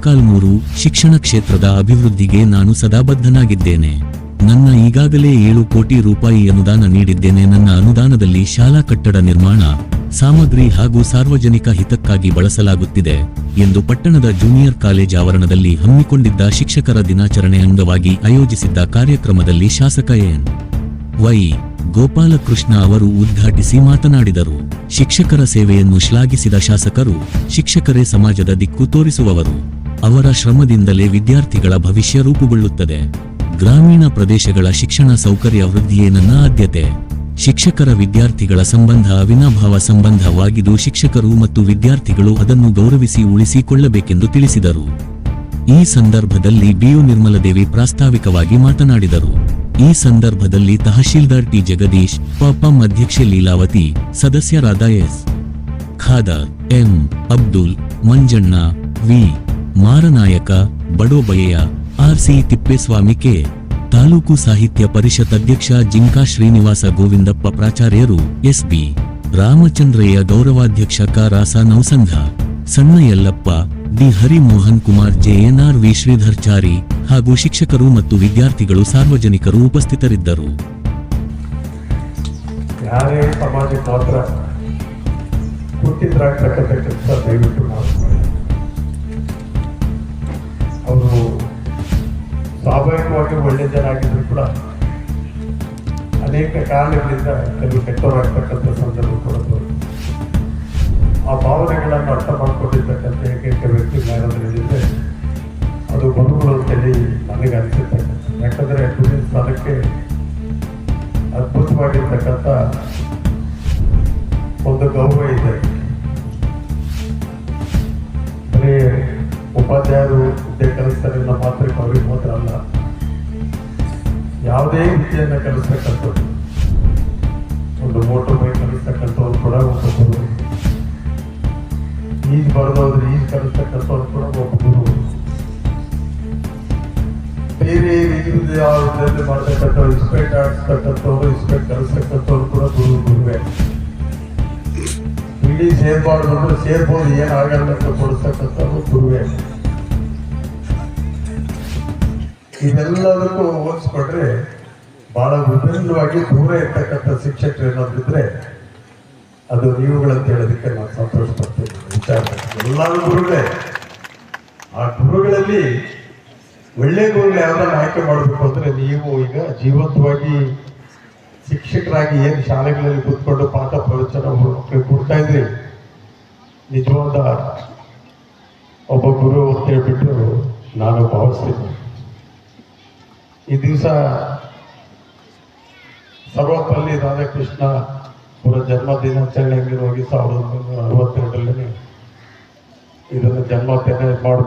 ಮೊಳಕಾಲ್ಮೂರು ಶಿಕ್ಷಣ ಕ್ಷೇತ್ರದ ಅಭಿವೃದ್ಧಿಗೆ ನಾನು ಸದಾಬದ್ಧನಾಗಿದ್ದೇನೆ ನನ್ನ ಈಗಾಗಲೇ ಏಳು ಕೋಟಿ ರೂಪಾಯಿ ಅನುದಾನ ನೀಡಿದ್ದೇನೆ. ನನ್ನ ಅನುದಾನದಲ್ಲಿ ಶಾಲಾ ಕಟ್ಟಡ ನಿರ್ಮಾಣ, ಸಾಮಗ್ರಿ ಹಾಗೂ ಸಾರ್ವಜನಿಕ ಹಿತಕ್ಕಾಗಿ ಬಳಸಲಾಗುತ್ತಿದೆ ಎಂದು ಪಟ್ಟಣದ ಜೂನಿಯರ್ ಕಾಲೇಜ್ ಆವರಣದಲ್ಲಿ ಹಮ್ಮಿಕೊಂಡಿದ್ದ ಶಿಕ್ಷಕರ ದಿನಾಚರಣೆ ಅಂಗವಾಗಿ ಆಯೋಜಿಸಿದ್ದ ಕಾರ್ಯಕ್ರಮದಲ್ಲಿ ಶಾಸಕ ಎನ್. ವೈ. ಗೋಪಾಲಕೃಷ್ಣ ಅವರು ಉದ್ಘಾಟಿಸಿ ಮಾತನಾಡಿದರು. ಶಿಕ್ಷಕರ ಸೇವೆಯನ್ನು ಶ್ಲಾಘಿಸಿದ ಶಾಸಕರು, ಶಿಕ್ಷಕರೇ ಸಮಾಜದ ದಿಕ್ಕು ತೋರಿಸುವವರು. ಅವರ ಶ್ರಮದಿಂದಲೇ ವಿದ್ಯಾರ್ಥಿಗಳ ಭವಿಷ್ಯ ರೂಪುಗೊಳ್ಳುತ್ತದೆ. ಗ್ರಾಮೀಣ ಪ್ರದೇಶಗಳ ಶಿಕ್ಷಣ ಸೌಕರ್ಯ ವೃದ್ಧಿಯೇ ನನ್ನ ಆದ್ಯತೆ. ಶಿಕ್ಷಕರ ವಿದ್ಯಾರ್ಥಿಗಳ ಸಂಬಂಧ ಅವಿನಾಭಾವ ಸಂಬಂಧವಾಗಿದ್ದು ಶಿಕ್ಷಕರು ಮತ್ತು ವಿದ್ಯಾರ್ಥಿಗಳು ಅದನ್ನು ಗೌರವಿಸಿ ಉಳಿಸಿಕೊಳ್ಳಬೇಕೆಂದು ತಿಳಿಸಿದರು. ಈ ಸಂದರ್ಭದಲ್ಲಿ ಬಿಯು ನಿರ್ಮಲದೇವಿ ಪ್ರಾಸ್ತಾವಿಕವಾಗಿ ಮಾತನಾಡಿದರು. ಈ ಸಂದರ್ಭದಲ್ಲಿ ತಹಶೀಲ್ದಾರ್ ಟಿ ಜಗದೀಶ್, ಪಪಂ ಅಧ್ಯಕ್ಷೆ ಲೀಲಾವತಿ, ಸದಸ್ಯರಾದ S. Khader, M. Abdul, Manjanna, V. Maranayaka Badobayya RC Thippeswamy K taluk Sahitya Parishat ಅಧ್ಯಕ್ಷ ಜಿಂಕಾ ಶ್ರೀನಿವಾಸ ಗೋವಿಂದಪ್ಪ ಪ್ರಾಚಾರ್ಯರು ಎಸ್ಬಿ ರಾಮಚಂದ್ರಯ್ಯ ಗೌರವಾಧ್ಯಕ್ಷ ಕಾರಾಸ ನೌಸಂಘ ಸಣ್ಣ Yallappa D Harimohan Kumar JNR V Shridharchari ಹಾಗೂ ಶಿಕ್ಷಕರು ಮತ್ತು ವಿದ್ಯಾರ್ಥಿಗಳು ಸಾರ್ವಜನಿಕರು ಉಪಸ್ಥಿತರಿದ್ದರು. ಯಾರೇ ಆಗಿದ್ರು ಕೂಡ ಅನೇಕ ಕಾರಣಗಳಿಂದ ಕೆಲವು ಕೆಟ್ಟವರಾಗ್ತಕ್ಕಂಥ ಸಂದರ್ಭ ಕೊಡಬಹುದು ಆ ಭಾವನೆಗಳನ್ನು ಅರ್ಥ ಮಾಡಿಕೊಂಡಿರ್ತಕ್ಕಂಥ ಏಕೈಕ ವ್ಯಕ್ತಿ ಯಾರಾದ್ರೂ ಹೇಳಿದ್ರೆ ಅದು ಗುರುಗಳು ಅಂತೇಳಿ ನನಗೆ ಅನಿಸಿರ್ತಕ್ಕಂಥ ಯಾಕಂದರೆ ಗುರುವಿನ ಸ್ಥಾನಕ್ಕೆ ಅದ್ಭುತವಾಗಿರ್ತಕ್ಕಂಥ ಒಂದು ಗೌರವ ಇದೆ. ಯಾವುದೇ ವಿದ್ಯೆಯನ್ನು ಕಲಿಸ್ತಕ್ಕಂಥದ್ದು. ಒಂದು ಮೋಟರ್ ಬೈಕ್ ಕಲಿಸ್ತಕ್ಕಂಥವ್ರು ಕೂಡ ಒಬ್ಬ ಗುರು ಈಜ್ ಬರೆದವ್ರು ಈಜ್ ಕಲಿಸ್ತಕ್ಕಂಥವ್ರು ಕೂಡ ಒಬ್ಬ ಗುರು ಬೇರೆ ವಿದ್ಯಾರ್ಥಿ ಮಾಡ್ತಕ್ಕಂಥವ್ರು ಇನ್ಸ್ಪೆಕ್ಟ್ ಆಡಿಸ್ತಕ್ಕಂಥವ್ರು ಇಸ್ಪೆಕ್ಟ್ ಕಲಿಸ್ತಕ್ಕಂಥವ್ರು ಕೂಡ ಗುರು, ಗುರುವೆ. ಇಡೀ ಸೇರ್ಬಾರ್ದು ಸೇರ್ಬೋದು ಏನಾಗಲ್ಲ ಅಂತ ಕೊಡಿಸ್ತಕ್ಕಂಥವ್ರು ಗುರುವೇ. ಇವೆಲ್ಲದಕ್ಕೂ ಹೋಲಿಸ್ಕೊಂಡ್ರೆ ಬಹಳ ವಿಭಿನ್ನವಾಗಿ ದೂರ ಇರ್ತಕ್ಕಂಥ ಶಿಕ್ಷಕರು ಏನಾದ್ರಿದ್ರೆ ಅದು ನೀವುಗಳಂತ ಹೇಳೋದಕ್ಕೆ ನಾನು ಸಂತೋಷ ಪಡ್ತೀನಿ ವಿಚಾರ ಎಲ್ಲ ಗುರುಗಳೇ, ಆ ಗುರುಗಳಲ್ಲಿ ಒಳ್ಳೆ ಗುರುಗಳು ಯಾವ್ದನ್ನ ಆಯ್ಕೆ ಮಾಡಬೇಕು ಅಂದ್ರೆ ನೀವು ಈಗ ಜೀವಂತವಾಗಿ ಶಿಕ್ಷಕರಾಗಿ ಏನು ಶಾಲೆಗಳಲ್ಲಿ ಕೂತ್ಕೊಂಡು ಪಾಠ ಪ್ರವಚನ ಕೊಡ್ತಾ ಇದ್ರಿ? ನಿಜವಾದ ಒಬ್ಬ ಗುರು ಅಂತ ಹೇಳ್ಬಿಟ್ಟು ನಾನು ಭಾವಿಸ್ತೀನಿ. ಈ ದಿವಸ ಸರ್ವಪಲ್ಲಿ ರಾಧಾಕೃಷ್ಣ ಅವರ ಜನ್ಮ ದಿನಾಚರಣೆ ಅಂಗವಾಗಿ ಸಾವಿರದ ಒಂಬೈನೂರ ಅರವತ್ತೆರಡರಲ್ಲಿ ಇದನ್ನು ಜನ್ಮಾಚರಣೆ ಮಾಡಬೇಕು.